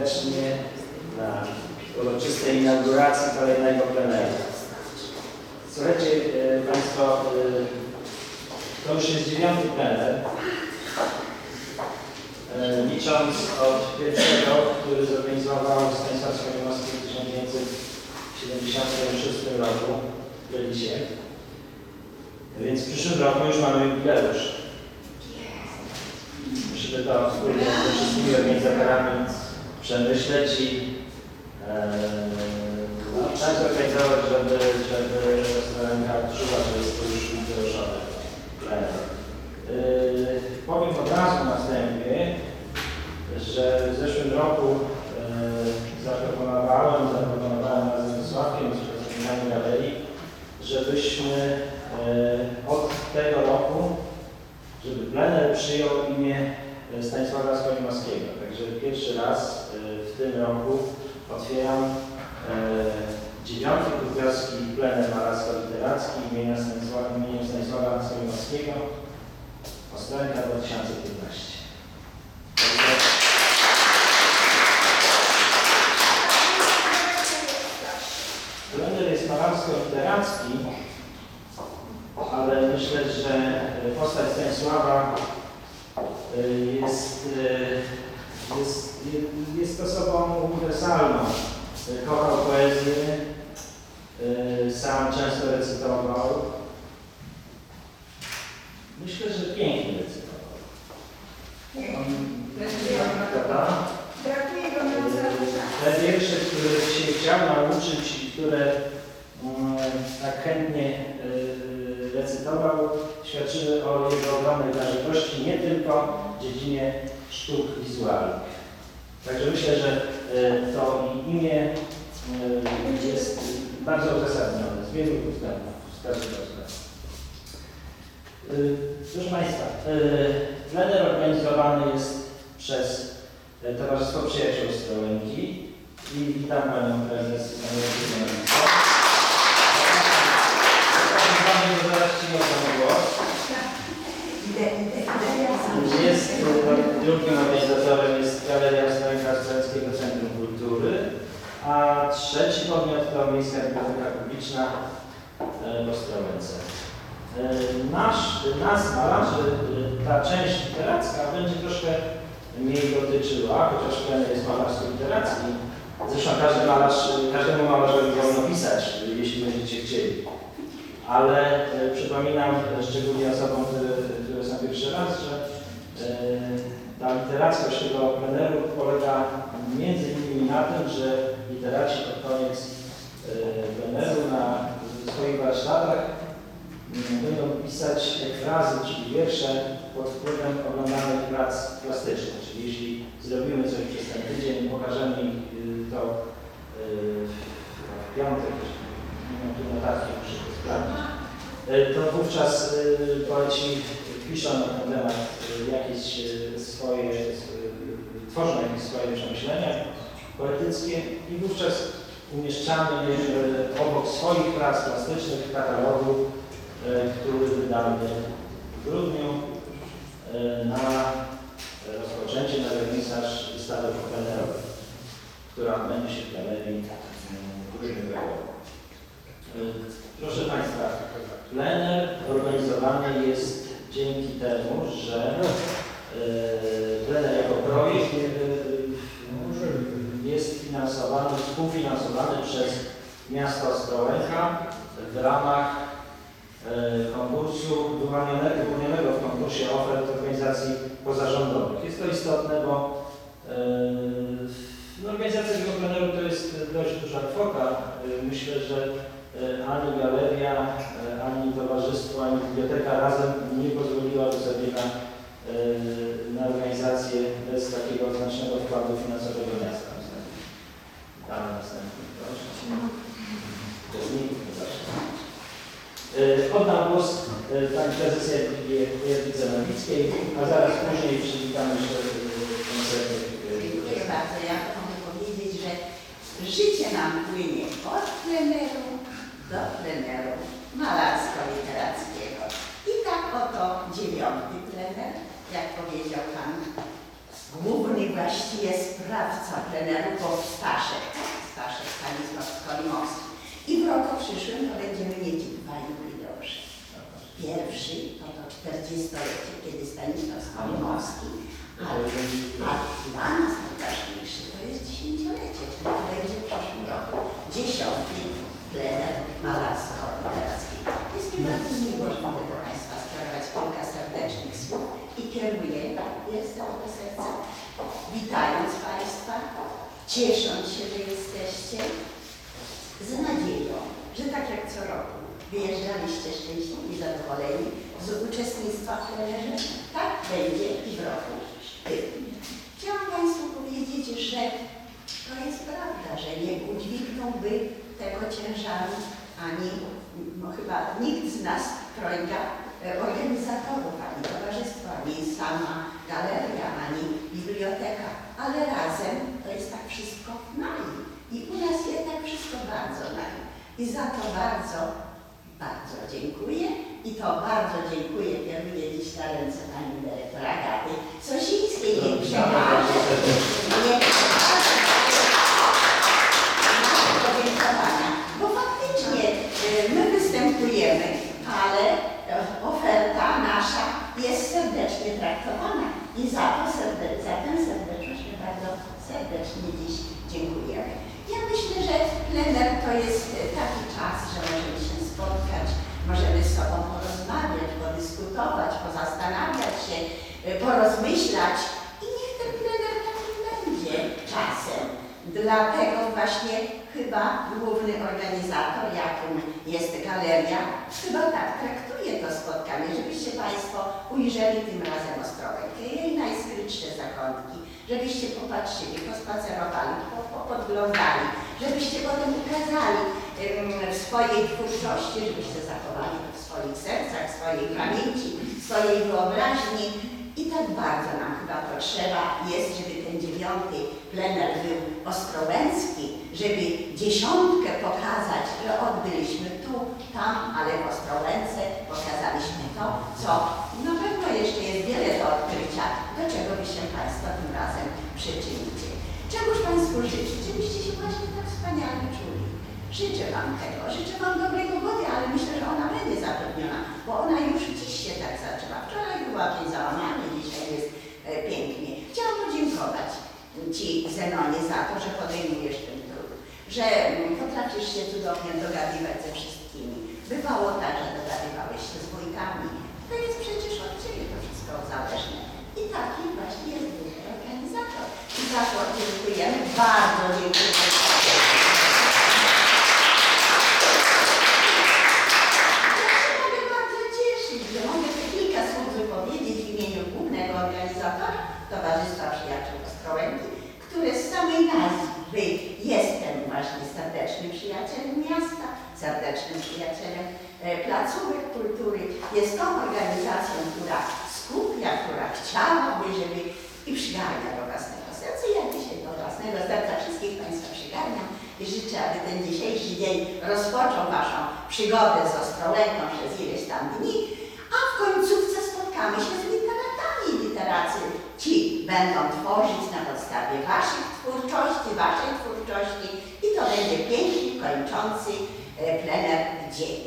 serdecznie na uroczystej inauguracji kolejnego pleneru. Słuchajcie e, Państwo, e, to już jest dziewiąty plener, e, licząc od pierwszego, który zorganizował Stanisław Skoniowski w 1976 roku w Lelisie. Więc w przyszłym roku już mamy jubileusz. Musimy to wspólnie ze wszystkimi organizatorami przemyśleć i e, tak zorganizować, żeby, żeby restaurantka czuła, że jest to już plener. Yy, powiem od razu na wstępie, że w zeszłym roku yy, zaproponowałem, zaproponowałem razem z Sławkiem, z przedstawicielami galerii, żebyśmy yy, od tego roku, żeby plener przyjął imię Stanisława Skolimowskiego. Także pierwszy raz yy, w tym roku otwieram yy, dziewiąty kupiowski plener malarsko-literacki imienia Stanisława, imieniem Stanisława Skolimowskiego Ostrenka 2015. Plener jest malarsko-literacki, ale myślę, że postać Stanisława y, jest, y, jest, jest osobą uniwersalną. Kochał poezję, y, sam często recytował. Myślę, że pięknie recytował. Brakuje go na zawsze. Te wiersze, które się chciał nauczyć i które mm, tak chętnie recytował, świadczyły o jego ogromnej wrażliwości nie tylko w dziedzinie sztuk wizualnych. Także myślę, że y, to imię y, jest bardzo uzasadnione z wielu względów, z. Y, Proszę Państwa, plener organizowany jest przez Towarzystwo Przyjaciół Ostrołęki i witam Panią Prezes Panią Przewodniczącą. Zapraszam że zaraz Ci oddam głos. Idę, idę, idę, ja sam. Jest y, drugim organizatorem jest Galeria Ostrołęckiego Centrum Kultury, a trzeci podmiot to Miejska Biblioteka Publiczna y, w Ostrołęce. Y, Nasz, nas malarzy, y, ta część literacka będzie troszkę mniej dotyczyła, chociaż ten jest malarsko-literacki. Zresztą każdy malarz, każdemu malarzowi wolno pisać, jeśli będziecie chcieli. Ale przypominam szczególnie osobom, które, które są pierwszy raz, że ta literackość tego pleneru polega między innymi na tym, że literaci pod koniec y, pleneru na swoich warsztatach mm, będą pisać ekfrazy, czyli wiersze pod wpływem oglądanych prac plastycznych. Czyli jeśli zrobimy coś przez ten tydzień, pokażemy y, to y, w piątek, nie mam tu notatki, muszę to sprawdzić, to wówczas poeci piszą na ten temat y, jakieś y, swoje, y, tworzą jakieś swoje przemyślenia poetyckie i wówczas umieszczamy je obok swoich prac plastycznych w katalogu, który wydamy w grudniu na rozpoczęcie na wernisaż wystawy plenerowej, która odbędzie się w galerii. Y, Proszę Państwa, plener organizowany jest dzięki temu, że y, plener jako projekt y, jest finansowany, współfinansowany przez miasto Ostrołęka w ramach e, konkursu wyłonionego, w konkursie ofert organizacji pozarządowych. Jest to istotne, bo e, no, organizacja tego pleneru to jest dość duża kwota. E, Myślę, że e, ani galeria, e, ani towarzystwo, ani biblioteka razem nie pozwoliłaby sobie na, e, na organizację bez takiego znacznego wkładu finansowego miasta. Damy następny, proszę. Uczestników, przepraszam. E, Oddam głos e, pani prezes Jadwice Nowickiej, a zaraz później przywitamy jeszcze koncerty. Dziękuję bardzo. Ja mogę powiedzieć, że życie nam płynie od pleneru do pleneru malarsko-literackiego. I tak oto dziewiąty plener, jak powiedział Pan główny właściwie sprawca pleneru, bo Staszek, tak? Staszek Stanisław Skolimowski. I w roku przyszłym to będziemy mieć dwa jubileusze. Pierwszy to to 40-lecie, kiedy Stanisław Skolimowski, a, a dla nas najważniejszy to jest dziesięciolecie, czyli to będzie w przyszłym roku. Dziesiąty plener malarsko-literacki. Jest mi bardzo miło, że mogę do Państwa skierować kilka serdecznych słów i kieruję je z całego serca, witając Państwa, ciesząc się, że jesteście, z nadzieją, że tak jak co roku wyjeżdżaliście szczęśliwi, zadowoleni z uczestnictwa w plenerze, tak będzie i w roku tym. Chciałam Państwu powiedzieć, że to jest prawda, że nie udźwignąłby tego ciężaru ani no, chyba nikt z nas, trojga e, organizatorów, ani towarzystwo, ani sama galeria, ani biblioteka, ale razem to jest tak wszystko naj. I u nas jest tak wszystko bardzo naj. I za to bardzo, bardzo dziękuję. I to bardzo dziękuję, kieruję dziś na ręce pani dyrektor Agaty Sosińskiej. Nie przekażę. Nie przekażę podziękowania, bo faktycznie y, my występujemy, ale e, oferta nasza jest serdecznie traktowana i za, to serde, za tę serdeczność my bardzo serdecznie dziś dziękujemy. Ja myślę, że plener to jest e, taki czas, że możemy się spotkać, możemy z sobą porozmawiać, podyskutować, pozastanawiać się, e, porozmyślać i niech ten plener taki będzie czasem. Dlatego właśnie chyba główny organizator, jakim jest galeria, chyba tak traktuje to spotkanie, żebyście Państwo ujrzeli tym razem Ostrołękę, jej najskrytsze zakątki, żebyście popatrzyli, pospacerowali, po- po- podglądali, żebyście potem ukazali w swojej twórczości, żebyście zachowali to w swoich sercach, w swojej pamięci, w swojej wyobraźni. I tak bardzo nam chyba potrzeba jest, żeby ten dziewiąty plener był ostrołęcki, żeby dziesiątkę pokazać, że odbyliśmy tu, tam, ale w Ostrołęce pokazaliśmy to, co na pewno jeszcze jest wiele do odkrycia, do czego wy się Państwo tym razem przyczynicie. Czegoż Państwu życzyć, żebyście się właśnie tak wspaniale czuli. Życzę Wam tego, życzę Wam dobrej pogody, ale myślę, że ona będzie zapewniona, bo ona już dziś się tak zaczęła. Wczoraj była jakieś załamanie, dzisiaj jest e, pięknie. Chciałam podziękować Ci, Zenonie, za to, że podejmujesz ten że potrafisz się cudownie dogadywać ze wszystkimi. Bywało tak, że dogadywałeś się z wujkami. To jest przecież od Ciebie to wszystko zależne. I taki właśnie jest organizator. I za to dziękujemy, bardzo dziękujemy. Ja się mogę bardzo cieszyć, że mogę te kilka słów wypowiedzieć w imieniu głównego organizatora Towarzystwa Przyjaciół Ostrołęki, które z samej nazwy jestem właśnie serdecznym przyjacielem miasta, serdecznym przyjacielem e, placówek kultury. Jest tą organizacją, która skupia, która chciałaby, żeby i przygarnia do własnego serca. Ja dzisiaj do własnego serca wszystkich Państwa przygarniam i życzę, aby ten dzisiejszy dzień rozpoczął Waszą przygodę z Ostrołęką przez ileś tam dni, a w końcówce spotkamy się z literatami. Literacy ci będą tworzyć na podstawie Waszych twórczości, Waszej twórczości i to będzie piękny, kończący plener dzień.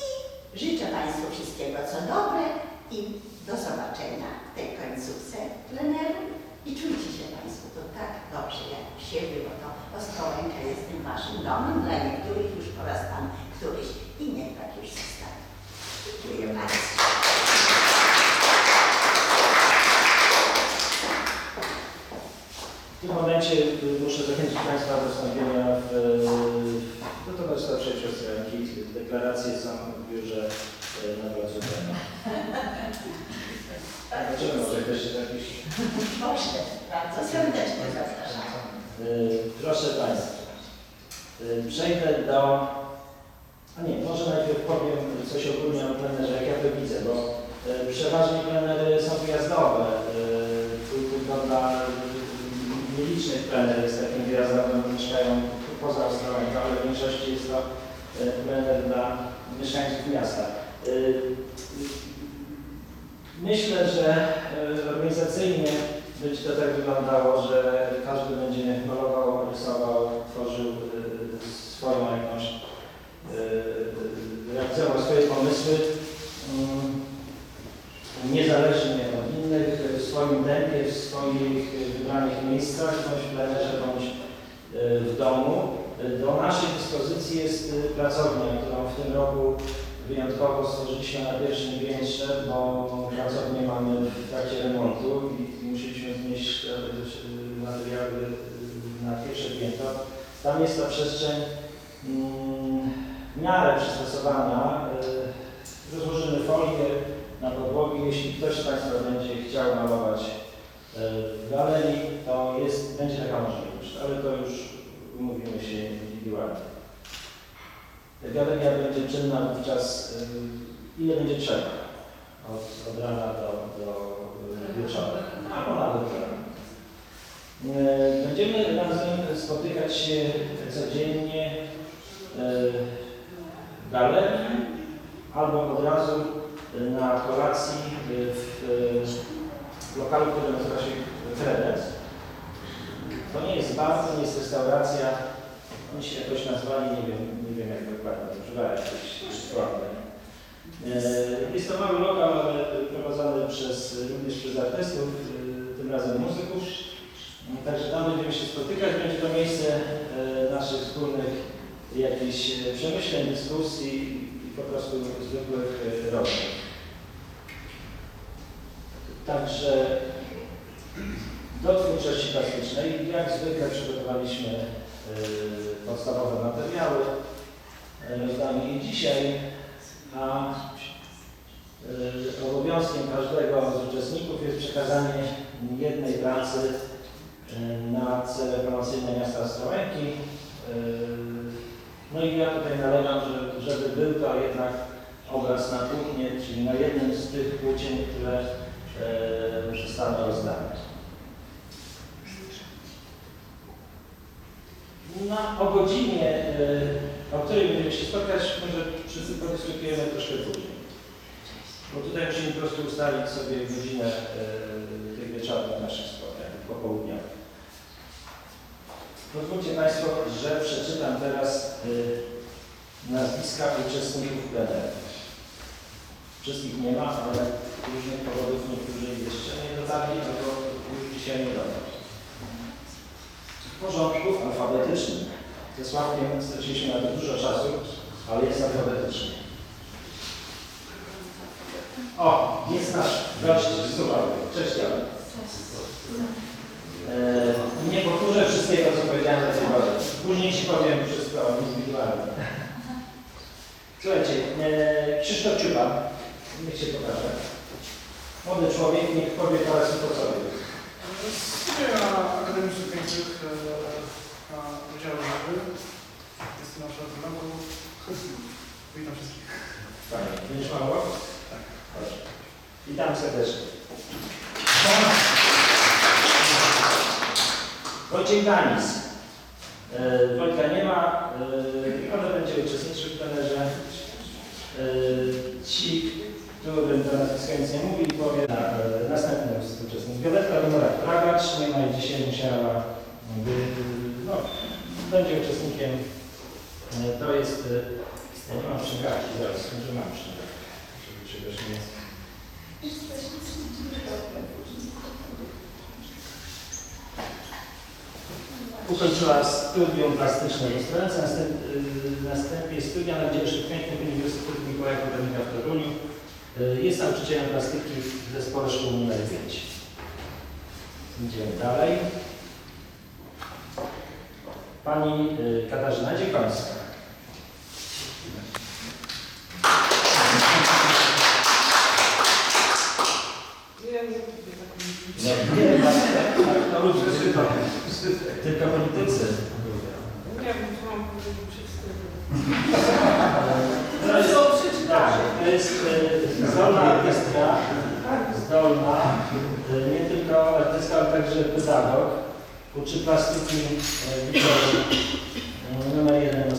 I życzę Państwu wszystkiego co dobre i do zobaczenia w tej końcówce pleneru. I czujcie się Państwo tu tak dobrze, jak siebie, bo to Ostrołęka jest tym Waszym domem, dla niektórych już po raz Pan któryś i niech tak już zostanie. Dziękuję Państwu. W tym momencie y, muszę zachęcić Państwa do wstąpienia w, do Towarzystwa Przyjaciół Ostrołęki. Deklaracje są w biurze y, na placu Brema. Zobaczymy, może ktoś się jakiś... Proszę, bardzo serdecznie zapraszam. Y, Proszę Państwa, y, przejdę do... A nie, może najpierw powiem coś ogólnie o plenerze, jak ja to widzę, bo y, przeważnie plenery są wyjazdowe. Nielicznych plener jest takim wyjazdowym, mieszkają poza Ostrołęką, ale w większości jest to plener dla mieszkańców miasta. Y, Myślę, że y, organizacyjnie będzie to tak wyglądało, że każdy będzie malował, rysował, tworzył y, swoją jakąś, realizował swoje pomysły mm, niezależnie swoim tempie, w swoich wybranych miejscach, bądź w plenerze, bądź y, w domu. Do naszej dyspozycji jest pracownia, którą w tym roku wyjątkowo stworzyliśmy na pierwszym piętrze, bo pracownię mamy w trakcie remontu i musieliśmy znieść te, materiały na pierwsze piętro. Tam jest ta przestrzeń mm, w miarę przystosowana. Rozłożymy folię. Jeśli ktoś z Państwa będzie chciał malować y, w galerii, to jest, będzie taka możliwość, ale to już umówimy się indywidualnie. Galeria będzie czynna wówczas, y, ile będzie trzeba, od, od rana do, do wieczora, albo nawet rana. Y, Będziemy razem spotykać się codziennie w galerii albo od razu na kolacji w, lokalu, który nazywa się Kredens. To nie jest bar, to nie jest restauracja, oni się jakoś nazwali, nie wiem, nie wiem jak dokładnie, używałem jakiejś sławnej. E, Jest to mały lokal, ale prowadzony przez, również przez artystów, e, tym razem muzyków. E, Także tam będziemy się spotykać, będzie to miejsce naszych wspólnych jakichś przemyśleń, dyskusji po prostu zwykłych rozmów. Także do twórczości plastycznej, jak zwykle przygotowaliśmy y, podstawowe materiały. Y, Rozdamy je dzisiaj, a y, obowiązkiem każdego z uczestników jest przekazanie jednej pracy y, na cele promocyjne miasta Ostrołęki. Y, No i ja tutaj żeby był to jednak obraz na płótnie, czyli na jednym z tych płócien, które y, zostaną rozdane. Na, o godzinie, y, o której będziemy się spotkać, może wszyscy podyskutujemy troszkę później. Bo tutaj musimy po prostu ustalić sobie godzinę y, tych wieczornych naszych spotkań, popołudniowych. Pozwólcie Państwo, że przeczytam teraz y, nazwiska uczestników pleneru. Wszystkich nie ma, ale z różnych powodów niektórzy jeszcze nie dodali, albo już dzisiaj nie dodali. W porządku alfabetycznym. Ze Sławkiem straciliśmy na to dużo czasu, ale jest alfabetyczny. O, jest nasz gość z Suwałki. Cześć, Jan. Eee, nie powtórzę wszystkiego, co powiedziałem do tej. Później Ci powiem wszystko indywidualnie. Słuchajcie, eee, Krzysztof Ciuba, niech się pokaże. Młody człowiek, niech powie parę słów o sobie. Studiuję na Akademii Sztuk Pięknych e, na Wydziale Żywy. Jestem na czwartym roku. Witam wszystkich. Fajnie. Będziesz malował? Tak. Proszę. Witam serdecznie. Wojciech Danis. E, Wojtka nie ma, e, ale będzie uczestniczył w plenerze. E, Ci, którym to nazwisko nic nie mówi, powie na, następny uczestnik. Violetka Domorak-Pragacz, nie ma jej dzisiaj, musiała, by, no, będzie uczestnikiem. To jest, nie mam przygarki, zaraz, może mam przygarki, żeby czegoś nie... Ukończyła studium plastyczne następ, y, następnie studia na Wydziale Pięknych Uniwersytetu Mikołaja Kopernika w Toruniu. Y, Jest nauczycielem plastyki w zespole szkół nr 5. Idziemy dalej. Pani y, Katarzyna Dziekońska. Nie, nie, nie, to ludzie, tylko, tylko politycy. Nie wiem, co mam powiedzieć przedstawić. To jest, tak, to jest e, zdolna artystka, zdolna, e, nie tylko artystka, ale także pedagog. Uczy plastyki e,